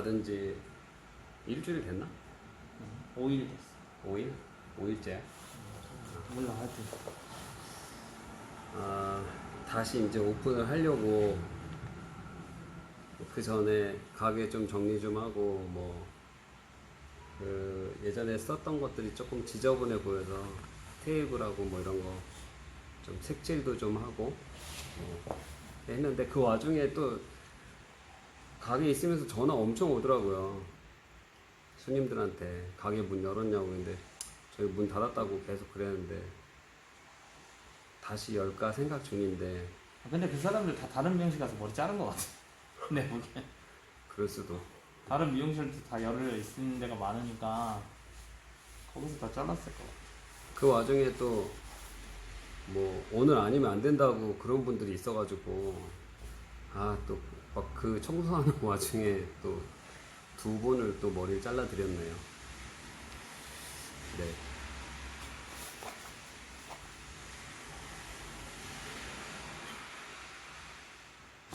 닫은 지 일주일 됐나? 5일 됐어. 5일? 5일째. 몰라 하여튼. 아, 다시 이제 오픈을 하려고 그 전에 가게 좀 정리 좀 하고 뭐 그 예전에 썼던 것들이 조금 지저분해 보여서 테이블하고 뭐 이런 거 좀 색칠도 좀 하고 뭐 했는데 그 와중에 또 가게 있으면서 전화 엄청 오더라고요 손님들한테 가게 문 열었냐고 근데 저희 문 닫았다고 계속 그랬는데 다시 열까 생각 중인데 아, 근데 그 사람들 다 다른 미용실 가서 머리 자른 것 같아. 내 보기엔. 그럴 수도 다른 미용실도 다 열려 있는 데가 많으니까 거기서 다 잘랐을 것 같아. 그 와중에 또 뭐 오늘 아니면 안 된다고 그런 분들이 있어가지고 아 또 막 그 청소하는 와중에 또두 분을 또 머리를 잘라 드렸네요. 네.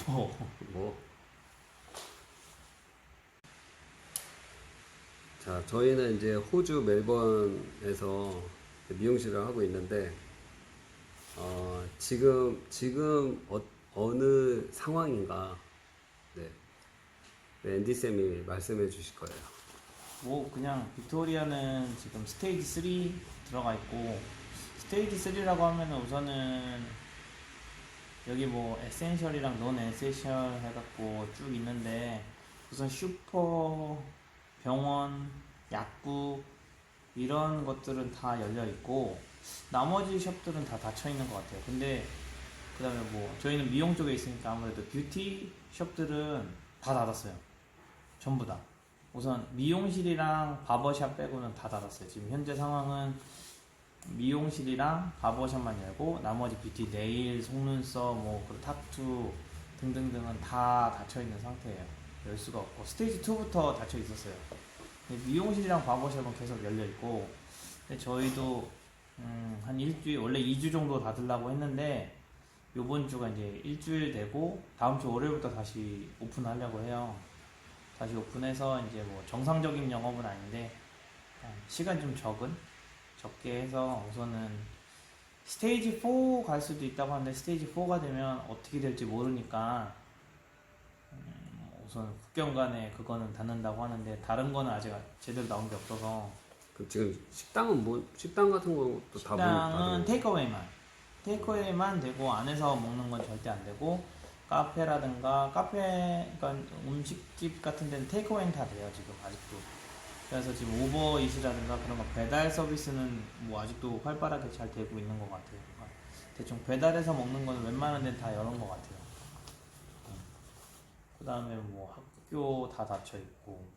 어. 뭐. 자, 저희는 이제 호주 멜번에서 미용실을 하고 있는데, 어, 지금, 지금 어, 어느 상황인가, 네. 네, 앤디 쌤이 말씀해 주실 거예요. 뭐 그냥 빅토리아는 지금 스테이지 3 들어가 있고 스테이지 3라고 하면은 우선은 여기 뭐 에센셜이랑 논 에센셜 해갖고 쭉 있는데 우선 슈퍼 병원 약국 이런 것들은 다 열려 있고 나머지 숍들은 다 닫혀 있는 것 같아요. 근데 그 다음에 뭐 저희는 미용 쪽에 있으니까 아무래도 뷰티 숍들은 다 닫았어요. 전부 다. 우선 미용실이랑 바버샵 빼고는 다 닫았어요. 지금 현재 상황은 미용실이랑 바버샵만 열고 나머지 뷰티 네일, 속눈썹, 뭐 그리고 타투 등등등은 다 닫혀 있는 상태예요. 열 수가 없고 스테이지 2부터 닫혀 있었어요. 미용실이랑 바버샵은 계속 열려 있고 저희도 음, 한 일주일 원래 2주 정도 닫으려고 했는데 요번 주가 이제 일주일 되고 다음 주 월요일부터 다시 오픈하려고 해요. 다시 오픈해서 이제 뭐 정상적인 영업은 아닌데 어, 시간 좀 적은 적게 해서 우선은 스테이지 4 갈 수도 있다고 하는데 스테이지 4가 되면 어떻게 될지 모르니까 음, 우선 국경 간에 그거는 닫는다고 하는데 다른 거는 아직 제대로 나온 게 없어서. 그 지금 식당은 뭐, 식당 같은 것도 다 식당은 문 테이크어웨이만 테이크어웨이만 되고 안에서 먹는 건 절대 안 되고 카페라든가 카페 그러니까 음식집 같은 데는 테이크어웨이는 다 돼요 지금 아직도. 그래서 지금 오버이시라든가 그런 거 배달 서비스는 뭐 아직도 활발하게 잘 되고 있는 것 같아요. 대충 배달해서 먹는 거는 웬만한 데는 다 열은 것 같아요. 그 다음에 뭐 학교 다 닫혀 있고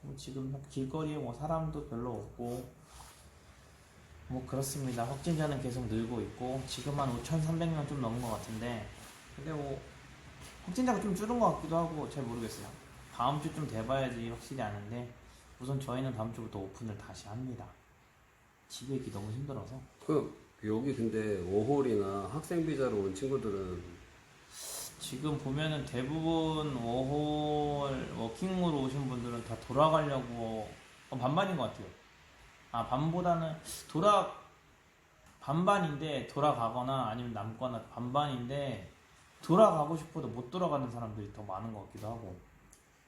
뭐 지금 길거리에 뭐 사람도 별로 없고 뭐 그렇습니다. 확진자는 계속 늘고 있고 지금 한 5,300명 좀 넘은 것 같은데 근데 뭐 확진자가 좀 줄은 것 같기도 하고 잘 모르겠어요. 다음 주좀 돼봐야지 확실히 아는데 우선 저희는 다음 주부터 오픈을 다시 합니다. 집에 있기 너무 힘들어서 그, 여기 근데 5홀이나 학생 비자로 온 친구들은 지금 보면은 대부분 워홀 워킹으로 오신 분들은 다 돌아가려고 어, 반반인 것 같아요. 아 반보다는 돌아 반반인데 돌아가거나 아니면 남거나 반반인데 돌아가고 싶어도 못 돌아가는 사람들이 더 많은 것 같기도 하고.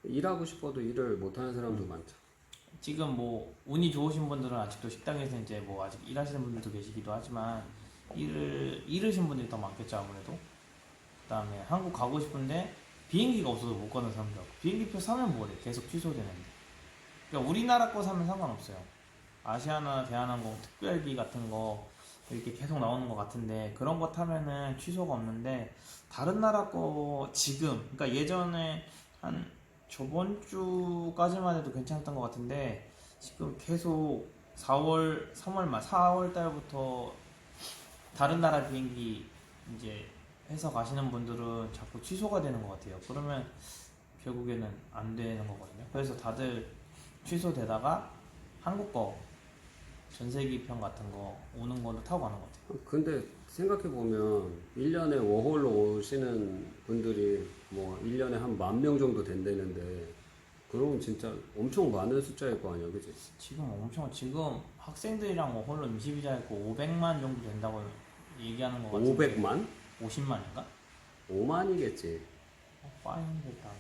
일하고 싶어도 일을 못하는 사람도 많죠. 지금 뭐 운이 좋으신 분들은 아직도 식당에서 이제 뭐 아직 일하시는 분들도 계시기도 하지만 일을 잃으신 분들이 더 많겠죠 아무래도. 그다음에 한국 가고 싶은데 비행기가 없어서 못 가는 있고. 비행기표 사면 뭐래? 계속 취소되는데. 그러니까 우리나라 거 사면 상관없어요 아시아나 대한항공 특별기 같은 거 이렇게 계속 나오는 것 같은데 그런 거 타면은 취소가 없는데 다른 나라 거 지금 그러니까 예전에 한 저번 주까지만 해도 괜찮았던 것 같은데 지금 계속 4월 3월 말 4월 달부터 다른 나라 비행기 이제 해서 가시는 분들은 자꾸 취소가 되는 것 같아요. 그러면 결국에는 안 되는 거거든요. 그래서 다들 취소되다가 한국 거 전세기 편 같은 거 오는 거로 타고 가는 것 같아요. 근데 생각해보면 1년에 워홀로 오시는 분들이 뭐 1년에 한 만 명 정도 된다는데 그러면 진짜 엄청 많은 숫자일 거 아니야 그지? 지금 엄청 지금 학생들이랑 뭐 홀로 임시비자 있고 500만 정도 된다고 얘기하는 거 같은데 500만? 50만인가? 5만이겠지 어, 파인드다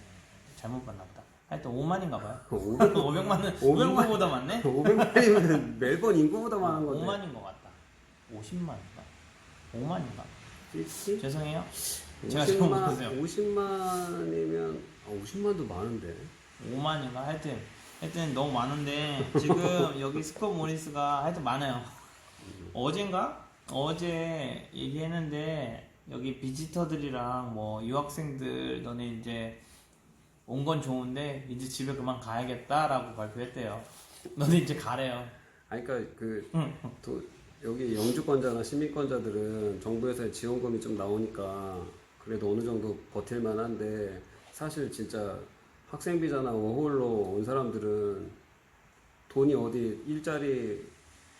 잘못 봤나 보다 하여튼 5만인가 봐요 500, 500만은 500만? 500만보다 많네? 500만이면 멜번 인구보다 많은 건데 5만인 것 같다 50만인가? 5만인가? 그치? 죄송해요 제가 잘못 50만, 봤어요 50만이면 아, 50만도 많은데 5만인가? 하여튼 하여튼 너무 많은데 지금 여기 스콧 모리스가 하여튼 많아요 어젠가? 어제 얘기했는데 여기 비지터들이랑 뭐 유학생들 너네 이제 온 건 좋은데 이제 집에 그만 가야겠다라고 발표했대요 너네 이제 가래요 아니 그러니까 그 응. 또 여기 영주권자나 시민권자들은 정부에서 지원금이 좀 나오니까 그래도 어느 정도 버틸 만 한데 사실 진짜 학생 비자나 워홀로 온 사람들은 돈이 어디 일자리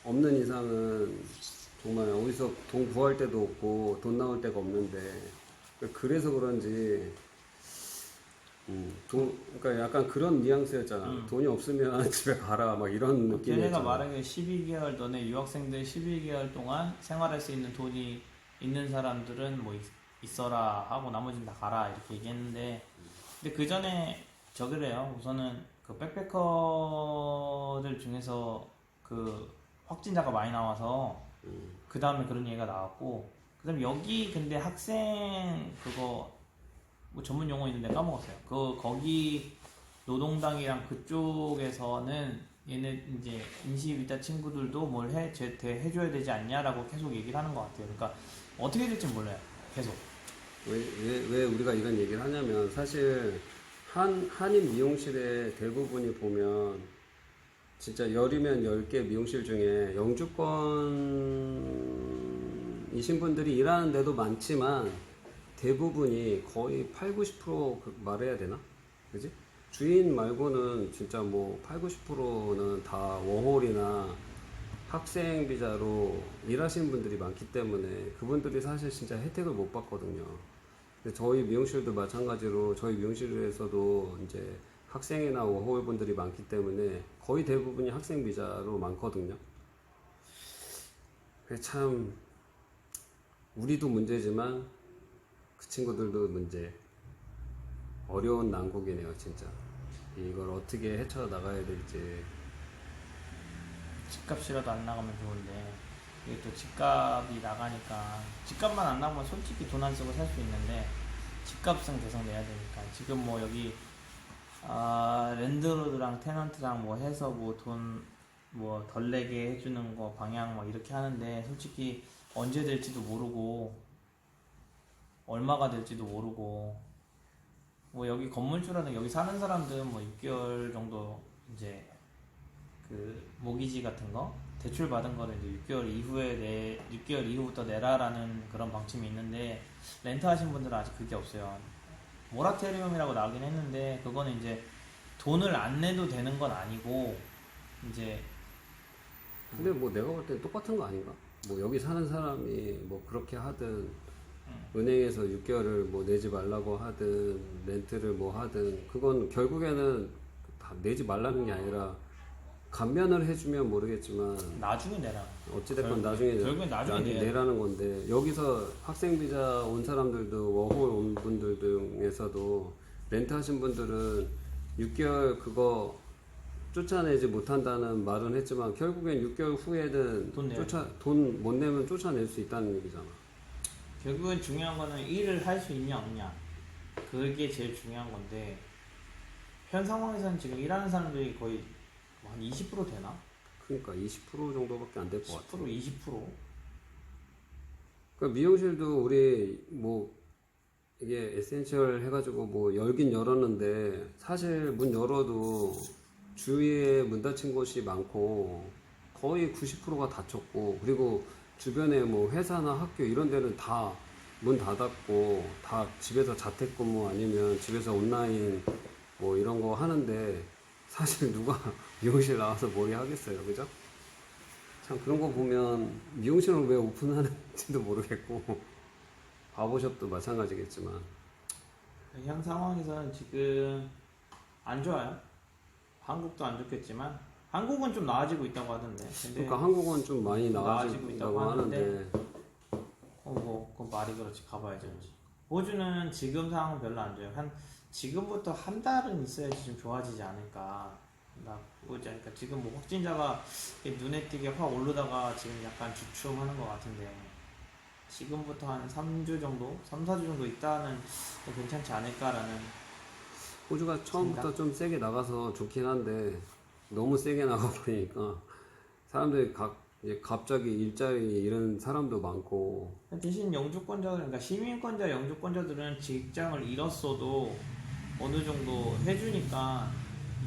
없는 이상은 정말 어디서 돈 구할 데도 없고 돈 나올 데가 없는데 그래서 그런지 음, 돈, 그러니까 약간 그런 뉘앙스였잖아. 음. 돈이 없으면 집에 가라 막 이런 걔네가 느낌이었잖아. 말하기에 12개월 너네 유학생들 12개월 동안 생활할 수 있는 돈이 있는 사람들은 뭐 있, 있어라 하고 나머지는 다 가라 이렇게 얘기했는데 근데 그 전에 저그래요 우선은 그 백패커들 중에서 그 확진자가 많이 나와서 그 다음에 그런 얘기가 나왔고 그 다음에 여기 근데 학생 그거 뭐 전문 용어 있는데 까먹었어요 그 거기 노동당이랑 그쪽에서는 얘네 이제 임시비자 친구들도 뭘 해, 제, 대, 해줘야 되지 않냐라고 계속 얘기를 하는 것 같아요. 그러니까 어떻게 될지 몰라요. 계속. 왜, 왜, 왜 우리가 이런 얘기를 하냐면 사실 한, 한인 미용실의 대부분이 보면 진짜 열이면 열개 미용실 중에 영주권이신 분들이 일하는 데도 많지만 대부분이 거의 8, 90%그 말해야 되나? 그지? 주인 말고는 진짜 뭐 8, 90%는 다 워홀이나 학생 비자로 일하시는 분들이 많기 때문에 그분들이 사실 진짜 혜택을 못 받거든요. 저희 미용실도 마찬가지로 저희 미용실에서도 이제 학생이나 워홀 분들이 많기 때문에 거의 대부분이 학생 비자로 많거든요. 참 우리도 문제지만 그 친구들도 문제. 어려운 난국이네요, 진짜. 이걸 어떻게 헤쳐 나가야 될지. 집값이라도 안 나가면 좋은데 이게 또 집값이 나가니까 집값만 안 나가면 솔직히 돈 안 쓰고 살 수 있는데 집값은 계속 내야 되니까 지금 뭐 여기 아 랜드로드랑 테넌트랑 뭐 해서 뭐 돈 뭐 덜 내게 해주는 거 방향 막 이렇게 하는데 솔직히 언제 될지도 모르고 얼마가 될지도 모르고 뭐 여기 건물주라는 여기 사는 사람들은 뭐 6개월 정도 이제 그 모기지 같은 거 대출 받은 거를 이제 6개월 이후에 내 6개월 이후부터 내라라는 그런 방침이 있는데 렌트 하신 분들은 아직 그게 없어요. 모라토리움이라고 나오긴 했는데 그거는 이제 돈을 안 내도 되는 건 아니고 이제 근데 뭐 내가 볼 때 똑같은 거 아닌가? 뭐 여기 사는 사람이 뭐 그렇게 하든 은행에서 6개월을 뭐 내지 말라고 하든 렌트를 뭐 하든 그건 결국에는 다 내지 말라는 게 아니라 감면을 해주면 모르겠지만 나중에 내라. 어찌됐건 결국- 나중에 결국엔 나중에 나중에 내야 내라는 건데 여기서 학생 비자 온 사람들도 워홀 온 분들 중에서도 렌트 하신 분들은 6개월 그거 쫓아내지 못한다는 말은 했지만 결국엔 6개월 후에는 돈 내야죠. 쫓아 돈 못 내면 쫓아낼 수 있다는 얘기잖아. 결국엔 중요한 거는 일을 할 수 있냐 없냐 그게 제일 중요한 건데 현 상황에서는 지금 일하는 사람들이 거의 한 20% 되나? 그러니까 20% 정도밖에 안 될것 같아. 10% 20%그 미용실도 우리 뭐 이게 에센셜 해가지고 뭐 열긴 열었는데 사실 문 열어도 주위에 문 닫힌 곳이 많고 거의 90%가 닫혔고 그리고 주변에 뭐 회사나 학교 이런 데는 다 문 닫았고 다 집에서 자택근무 아니면 집에서 온라인 뭐 이런 거 하는데 사실 누가 미용실 나와서 머리 하겠어요 그죠? 참 그런 거 보면 미용실을 왜 오픈하는지도 모르겠고 바보숍도 마찬가지겠지만 현 상황에서는 지금 안 좋아요. 한국도 안 좋겠지만 한국은 좀 나아지고 있다고 하던데. 근데 그러니까 한국은 좀 많이 나아지고 있다고 하는데 어, 뭐 그건 말이 그렇지 가봐야지. 호주는 지금 상황은 별로 안 좋아요. 한 지금부터 한 달은 있어야지 좀 좋아지지 않을까. 나 보지 않을까. 지금 뭐 확진자가 눈에 띄게 확 오르다가 지금 약간 주춤하는 것 같은데 지금부터 한 3주 정도, 3, 4주 정도 있다는 괜찮지 않을까라는 호주가 처음부터 좀 세게 나가서 좋긴 한데 너무 세게 나가 버리니까 사람들이 각 이제 갑자기 일자리 이런 사람도 많고 대신 영주권자들, 그러니까 시민권자, 영주권자들은 직장을 잃었어도 어느 정도 해주니까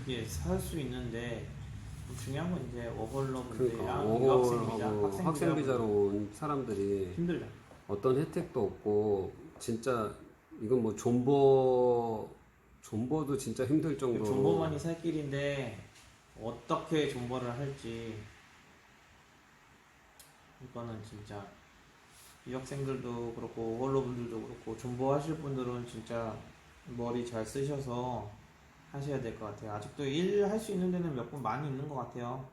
이게 살 수 있는데 중요한 건 이제 그러니까 워홀러분들이랑 유학생비자, 워홀하고 학생 학생 비자 비자로 온 사람들이 힘들죠. 어떤 혜택도 없고 진짜 이건 뭐 존버 존버도 진짜 힘들 정도로 존버만이 살 길인데 어떻게 존버를 할지 이거는 진짜 유학생들도 그렇고 워홀러분들도 그렇고 존버하실 분들은 진짜 머리 잘 쓰셔서 하셔야 될 것 같아요. 아직도 일 할 수 있는 데는 몇 분 많이 있는 것 같아요.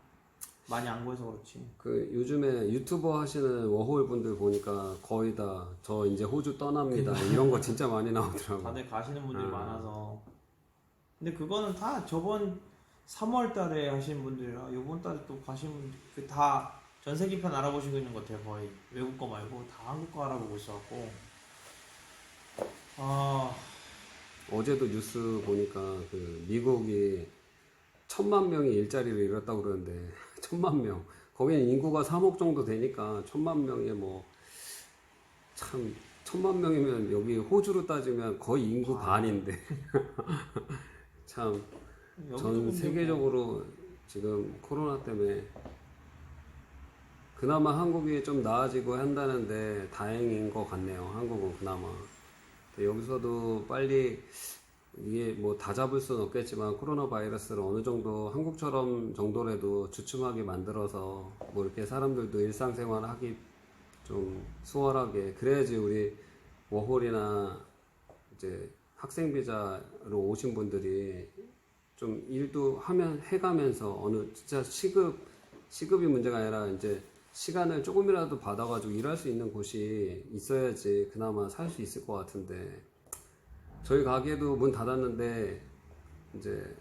많이 안 구해서 그렇지. 그 요즘에 유튜버 하시는 워홀 분들 보니까 거의 다 저 이제 호주 떠납니다 이런 거 진짜 많이 나오더라고. 다들 가시는 분들이 음. 많아서. 근데 그거는 다 저번 3월 달에 하신 분들이라 이번 달에 또 가신 분들 그다전 세계편 알아보시고 있는 것 같아요. 거의 외국 거 말고 다 한국 거 알아보고 있어갖고. 아, 어제도 뉴스 보니까 그 미국이 천만 명이 일자리를 잃었다고 그러는데 천만 명. 거기는 인구가 3억 정도 되니까 천만 명에 뭐 참 천만 명이면 여기 호주로 따지면 거의 인구 반인데. 참 전 세계적으로 지금 코로나 때문에 그나마 한국이 좀 나아지고 한다는데 다행인 것 같네요. 한국은 그나마. 여기서도 빨리 이게 뭐 다 잡을 수는 없겠지만 코로나 바이러스를 어느 정도 한국처럼 정도라도 주춤하게 만들어서 뭐 이렇게 사람들도 일상생활 하기 좀 수월하게 그래야지 우리 워홀이나 이제 학생 비자로 오신 분들이 좀 일도 하면 해가면서 어느 진짜 시급 시급이 문제가 아니라 이제 시간을 조금이라도 받아가지고 일할 수 있는 곳이 있어야지 그나마 살 수 있을 것 같은데 저희 가게도 문 닫았는데 이제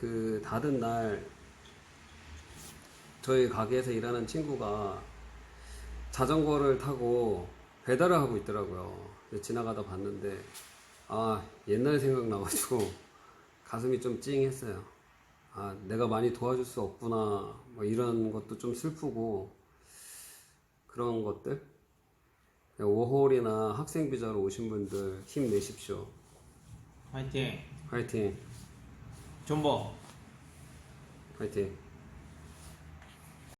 그 닫은 날 저희 가게에서 일하는 친구가 자전거를 타고 배달을 하고 있더라고요. 지나가다 봤는데 아 옛날 생각나가지고 가슴이 좀 찡했어요. 아 내가 많이 도와줄 수 없구나 뭐 이런 것도 좀 슬프고 그런 것들 워홀이나 학생 비자로 오신 분들 힘내십시오. 화이팅. 화이팅 존버. 화이팅.